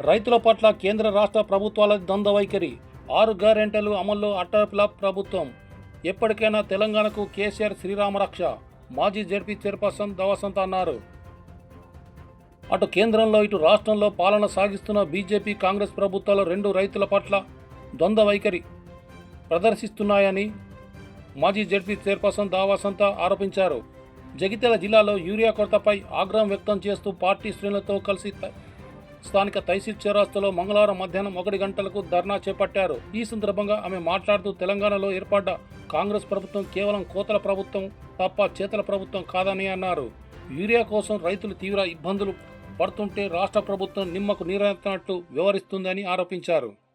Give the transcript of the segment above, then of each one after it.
రైతుల పట్ల కేంద్ర రాష్ట్ర ప్రభుత్వాల ద్వంద్వ వైఖరి ఆరు గ్యారెంటీలు అమల్లో అట్టప్ల ప్రభుత్వం. ఎప్పటికైనా తెలంగాణకు కేసీఆర్ శ్రీరామరక్ష మాజీ జడ్పీ చైర్పర్సన్ దవసంత్ అన్నారు. అటు కేంద్రంలో ఇటు రాష్ట్రంలో పాలన సాగిస్తున్న బీజేపీ కాంగ్రెస్ ప్రభుత్వాలు రెండు రైతుల పట్ల ద్వంద్వ వైఖరి ప్రదర్శిస్తున్నాయని మాజీ జడ్పీ చైర్పర్సన్ దావాసంత ఆరోపించారు. జగిత్యాల జిల్లాలో యూరియా కొరతపై ఆగ్రహం వ్యక్తం చేస్తూ పార్టీ శ్రేణులతో కలిసి స్థానిక తహసీల్ చౌరాస్తాలో మంగళవారం మధ్యాహ్నం ఒకటి గంటలకు ధర్నా చేపట్టారు. ఈ సందర్భంగా ఆమె మాట్లాడుతూ తెలంగాణలో ఏర్పడ్డ కాంగ్రెస్ ప్రభుత్వం కేవలం కోతల ప్రభుత్వం తప్ప చేతల ప్రభుత్వం కాదని అన్నారు. యూరియా కోసం రైతులు తీవ్ర ఇబ్బందులు పడుతుంటే రాష్ట్ర ప్రభుత్వం నిమ్మకు నీరెత్తినట్టు వ్యవహరిస్తుందని ఆరోపించారు.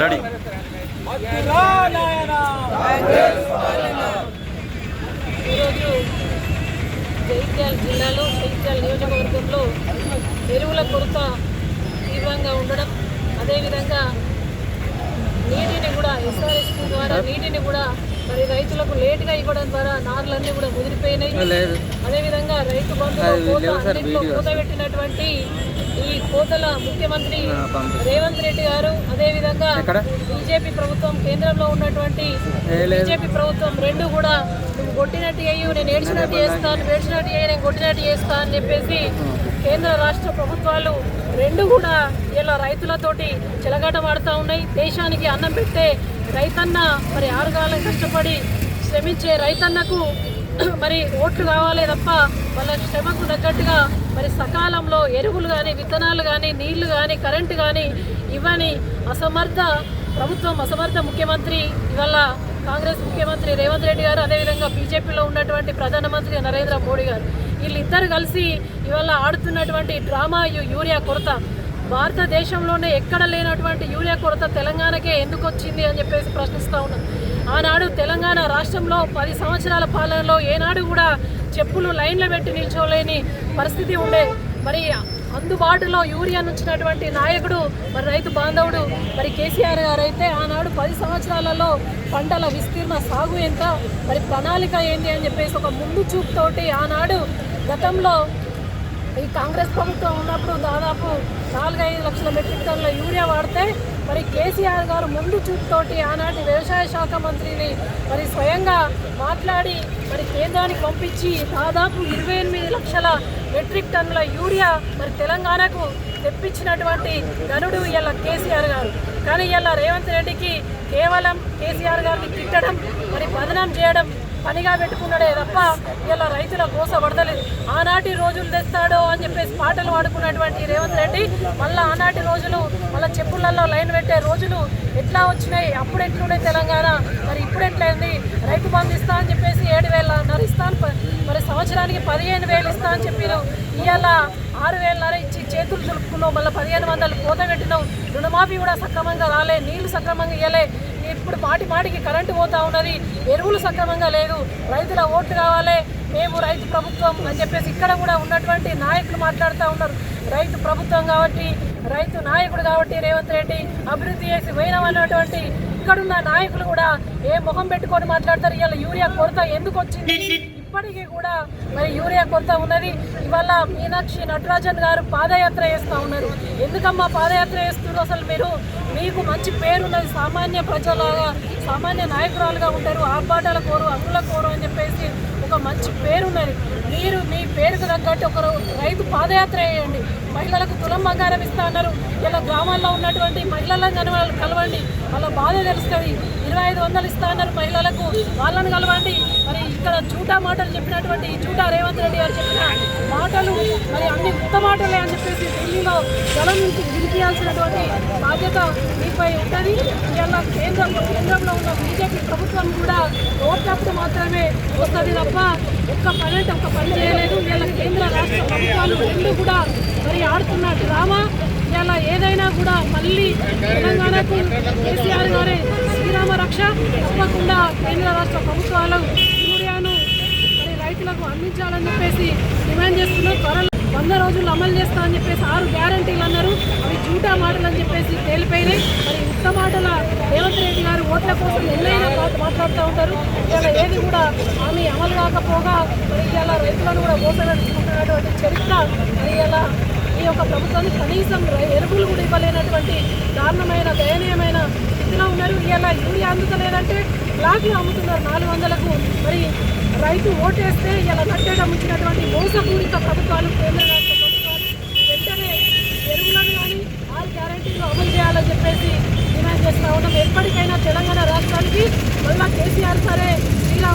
రెడీ. ఈరోజు జగిత్యాల జిల్లాలో జగిత్యాల నియోజకవర్గంలో ఎరువుల కొరత తీవ్రంగా ఉండడం అదేవిధంగా నీటిని కూడా ఎస్ఆర్ఎస్పి ద్వారా నీటిని కూడా మరి రైతులకు లేటుగా ఇవ్వడం ద్వారా నార్లన్నీ కూడా ముదిరిపోయినాయి. అదేవిధంగా రైతు బంధువుల కోత పెట్టినటువంటి ఈ కోతల ముఖ్యమంత్రి రేవంత్ రెడ్డి గారు అదేవిధంగా బీజేపీ ప్రభుత్వం కేంద్రంలో ఉన్నటువంటి బీజేపీ ప్రభుత్వం రెండు కూడా నువ్వు కొట్టినట్టు అయ్యి నేను ఏడ్చినట్టు చేస్తాను ఏడ్చినట్టు అయ్యి నేను కొట్టినట్టు చేస్తా అని చెప్పేసి కేంద్ర రాష్ట్ర ప్రభుత్వాలు రెండు కూడా ఇలా రైతులతోటి చెలగాటమాడుతూ ఉన్నాయి. దేశానికి అన్నం పెట్టే రైతన్న మరి ఆరుగాలం కష్టపడి శ్రమించే రైతన్నకు మరి ఓట్లు కావాలి తప్ప వాళ్ళ శ్రమకు తగ్గట్టుగా మరి సకాలంలో ఎరువులు కానీ విత్తనాలు కానీ నీళ్ళు కానీ కరెంటు కానీ ఇవని అసమర్థ ప్రభుత్వం అసమర్థ ముఖ్యమంత్రి ఇవాళ కాంగ్రెస్ ముఖ్యమంత్రి రేవంత్ రెడ్డి గారు అదేవిధంగా బీజేపీలో ఉన్నటువంటి ప్రధానమంత్రి నరేంద్ర మోడీ గారు. వీళ్ళిద్దరు కలిసి ఇవాళ ఆడుతున్నటువంటి డ్రామా యూరియా కొరత. భారతదేశంలోనే ఎక్కడ లేనటువంటి యూరియా కొరత తెలంగాణకే ఎందుకు వచ్చింది అని చెప్పేసి ప్రశ్నిస్తూ ఉన్నాం. ఆనాడు తెలంగాణ రాష్ట్రంలో పది సంవత్సరాల పాలనలో ఏనాడు కూడా చెప్పులు లైన్లు పెట్టి నిల్చోలేని పరిస్థితి ఉండే. మరి అందుబాటులో యూరియా నుంచినటువంటి నాయకుడు మరి రైతు బాంధవుడు మరి కేసీఆర్ గారు అయితే ఆనాడు పది సంవత్సరాలలో పంటల విస్తీర్ణ సాగు ఎంత మరి ప్రణాళిక ఏంటి అని చెప్పేసి ఒక ముందు చూపుతోటి ఆనాడు గతంలో ఈ కాంగ్రెస్ ప్రభుత్వం ఉన్నప్పుడు దాదాపు నాలుగైదు లక్షల మెట్రిక్ టన్నుల యూరియా వాడితే మరి కేసీఆర్ గారు ముందు చూపుతోటి ఆనాటి వ్యవసాయ శాఖ మంత్రిని మరి స్వయంగా మాట్లాడి మరి కేంద్రానికి పంపించి దాదాపు ఇరవై ఎనిమిది లక్షల మెట్రిక్ టన్నుల యూరియా మరి తెలంగాణకు తెప్పించినటువంటి గనుడు ఇలా కేసీఆర్ గారు. కానీ ఇలా రేవంత్ రెడ్డికి కేవలం కేసీఆర్ గారిని తిట్టడం మరి బదనం చేయడం పనిగా పెట్టుకున్నాడే తప్ప ఇలా రైతుల మోస పడతలేదు ఆనాటి రోజులు తెస్తాడో అని చెప్పేసి పాటలు పాడుకున్నటువంటి రేవంత్ రెడ్డి మళ్ళీ ఆనాటి రోజులు మళ్ళీ చెప్పులలో లైన్ పెట్టే రోజులు ఎట్లా వచ్చినాయి? అప్పుడు ఎట్లుండే తెలంగాణ? మరి ఇప్పుడు ఎట్లయింది రైతు బంధు ఇస్తా అని చెప్పేసి ఏడు వేల ఇస్తాను మరి సంవత్సరానికి పదిహేను వేలు ఇస్తా అని చెప్పినావు ఇవాళ ఆరు వేలన్నర ఇచ్చి చేతులు దులుపుకున్నావు మళ్ళీ పదిహేను వందలు కోత పెట్టినావు రుణమాఫీ కూడా సక్రమంగా రాలే నీళ్ళు సక్రమంగా ఇవ్వలే ఇప్పుడు మాటి మాటికి కరెంటు పోతా ఉన్నది. ఎరువులు సక్రమంగా లేదు. రైతుల ఓట్లు కావాలి. మేము రైతు ప్రభుత్వం అని చెప్పేసి ఇక్కడ కూడా ఉన్నటువంటి నాయకులు మాట్లాడుతూ ఉన్నారు. రైతు ప్రభుత్వం కాబట్టి రైతు నాయకుడు కాబట్టి రేవంత్ రెడ్డి అభివృద్ధి చేసి పోయినామన్నటువంటి ఇక్కడున్న నాయకులు కూడా ఏ ముఖం పెట్టుకొని మాట్లాడతారు? ఇవాళ యూరియా కొరత ఎందుకు వచ్చింది? ఇప్పటికీ కూడా మరి యూరియా కొరత ఉన్నది. ఇవాళ మీనాక్షి నటరాజన్ గారు పాదయాత్ర చేస్తూ ఉన్నారు. ఎందుకమ్మా పాదయాత్ర చేస్తున్నారు? అసలు మీరు మీకు మంచి పేరున్నది సామాన్య ప్రజలాగా సామాన్య నాయకురాలుగా ఉంటారు. ఆర్భాటాల కోరు అమ్ముల కోరు అని చెప్పేసి ఒక మంచి పేరున్నది మీరు మీ పేరుకు తగ్గట్టు ఒక రైతు పాదయాత్ర చేయండి. మహిళలకు తులం బంగారం ఇస్తా అన్నారు. ఇలా గ్రామాల్లో ఉన్నటువంటి మహిళలను కను కలవండి. వాళ్ళ బాధ తెలుస్తుంది. ఇరవై ఐదు వందలు ఇస్తా అన్నారు మహిళలకు. వాళ్ళని కలవండి. మరి ఇక్కడ చూటా మాటలు చెప్పినటువంటి చూటా రేవంత్ రెడ్డి గారు చెప్పిన మాటలు మరి అన్ని ఉత్త మాటలే అని చెప్పేసి ఢిల్లీలో జలం నుంచి వినిపించాల్సినటువంటి బాధ్యత మీపై ఉంటుంది. ఇవాళ కేంద్రం కేంద్రంలో ఉన్న బీజేపీ ప్రభుత్వం కూడా ఓట్లప్పుడు మాత్రమే వస్తుంది తప్ప ఒక్క పని ఒక్క పని చేయలేదు. ఇవాళ కేంద్ర రాష్ట్ర ప్రభుత్వాలు రెండు కూడా మరి ఆడుతున్న డ్రామా. అయినా కూడా మళ్ళీ తెలంగాణకు కేసీఆర్ గారే శ్రీరామ రక్ష తప్పకుండా కేంద్ర రాష్ట్ర ప్రభుత్వాలు యూరియాను మరి రైతులకు అందించాలని చెప్పేసి డిమాండ్ చేస్తున్నాం త్వరలో వంద రోజులు అమలు చేస్తా అని చెప్పేసి ఆరు గ్యారంటీలు అన్నారు. అవి జూటా మాటలు అని చెప్పేసి తేలిపోయినాయి. మరి ఉత్త మాటల రేవంత్ రెడ్డి గారు ఓట్ల కోసం ఎన్నైనా మాట్లాడుతూ ఉంటారు. ఇవాళ ఏది కూడా ఆమె అమలు కాకపోగా మరి ఇలా రైతులను కూడా మోసగట్టుకుంటున్నటువంటి చరిత్ర మరి ఇలా యొక్క ప్రభుత్వానికి కనీసం రై- ఎరువులు కూడా ఇవ్వలేనటువంటి దారుణమైన దయనీయమైన స్థితిలో ఉన్నారు. ఇలా యూరియా అందుతలేదంటే లాగి అమ్ముతున్నారు నాలుగు వందలకు. మరి రైతు ఓటేస్తే ఇలా నట్టేట ముంచినటువంటి మోసపూరిత ప్రభుత్వాలు కేంద్ర రాష్ట్ర ప్రభుత్వాలు వెంటనే ఎరువులను కానీ ఆరు గ్యారంటీలు అమలు చేయాలని చెప్పేసి డిమాండ్ చేస్తా ఉన్నాం. ఎప్పటికైనా తెలంగాణ రాష్ట్రానికి మళ్ళా కేసీఆర్ సరే